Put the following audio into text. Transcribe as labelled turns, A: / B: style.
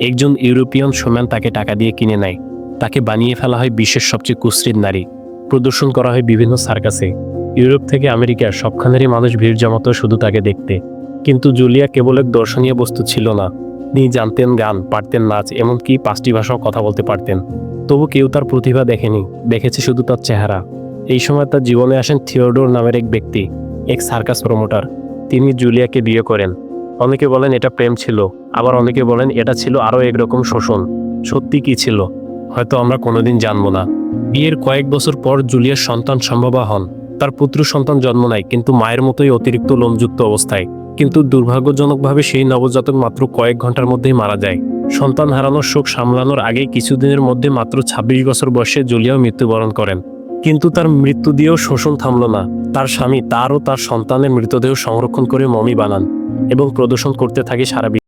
A: একজন ইউরোপিয়ান সোম্যান তাকে টাকা দিয়ে কিনে নেয়। তাকে বানিয়ে ফেলা হয় বিশ্বের সবচেয়ে কুশ্রীর নারী। প্রদর্শন করা হয় বিভিন্ন সার্কাসে। ইউরোপ থেকে আমেরিকার সবখানেরই মানুষ ভিড় জমাতো শুধু তাকে দেখতে। কিন্তু জুলিয়া কেবল এক দর্শনীয় বস্তু ছিল না। তিনি জানতেন গান, পারতেন নাচ, এমনকি পাঁচটি ভাষাও কথা বলতে পারতেন। তবু কেউ তার প্রতিভা দেখেনি, দেখেছে শুধু তার চেহারা। এই সময় তার জীবনে আসেন থিওডোর নামের এক ব্যক্তি, এক সার্কাস প্রমোটার। তিনি জুলিয়াকে বিয়ে করেন। অনেকে বলেন এটা প্রেম ছিল, আবার অনেকে বলেন এটা ছিল আরও একরকম শোষণ। সত্যি কি ছিল? হয়তো আমরা কোনোদিন জানব না। বিয়ের কয়েক বছর পর জুলিয়ার সন্তান সম্ভবা হন। তার পুত্র সন্তান জন্ম নেয়, কিন্তু মায়ের মতোই অতিরিক্ত লোমযুক্ত অবস্থায়। কিন্তু দুর্ভাগ্যজনকভাবে সেই নবজাতক মাত্র কয়েক ঘণ্টার মধ্যেই মারা যায়। সন্তান হারানোর শোক সামলানোর আগে কিছুদিনের মধ্যে মাত্র ২৬ বছর বয়সে জুলিয়াও মৃত্যুবরণ করেন। কিন্তু তার মৃত্যু দিয়েও শোষণ থামল না তার স্বামী তার ও তার সন্তানের মৃতদেহ সংরক্ষণ করে মমি বানান এবং প্রদর্শন করতে থাকে সারা।